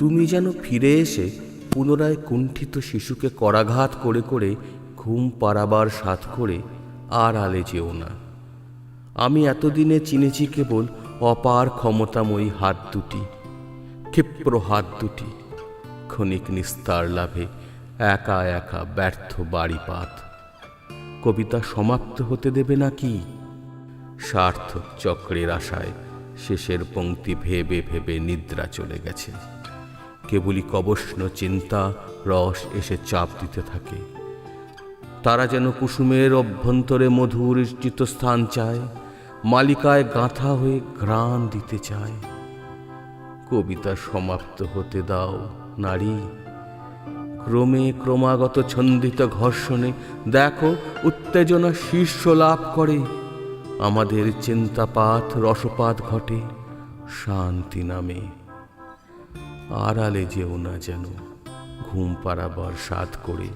তুমি যেন ফিরে এসে পুনরায় কুণ্ঠিত শিশুকে করাঘাত করে করে ঘুম পাড়াবার সাথ করে আর আলে যেও না। আমি এতদিনে চিনেছি কেবল অপার ক্ষমতাময়ী হাত দুটি, ক্ষিপ্র হাত দুটি, ক্ষণিক নিস্তার লাভে একা একা ব্যর্থ বাড়িপাত। কবিতা সমাপ্ত হতে দেবে নাকি সার্থক চক্রের আশায় শেষের পংক্তি ভেবে ভেবে নিদ্রা চলে গেছে। কেবলই কবষ্ণ চিন্তা, রস এসে চাপ দিতে থাকে। তারা যেন কুসুমের অভ্যন্তরে মধুর ইষ্টিত স্থান চায়, মালিকায় গাঁথা হয়ে ঘ্রাণ দিতে চায়। কবিতা সমাপ্ত হতে দাও, নারী। ক্রমে ক্রমাগত ছন্দিত ঘর্ষণে দেখো, উত্তেজনা শীর্ষ লাভ করে। আমাদের চিন্তাপাত রসপাত ঘটে, শান্তি নামে। আড়ালে যেও না যেন ঘুম পাড়াবার সাধ করে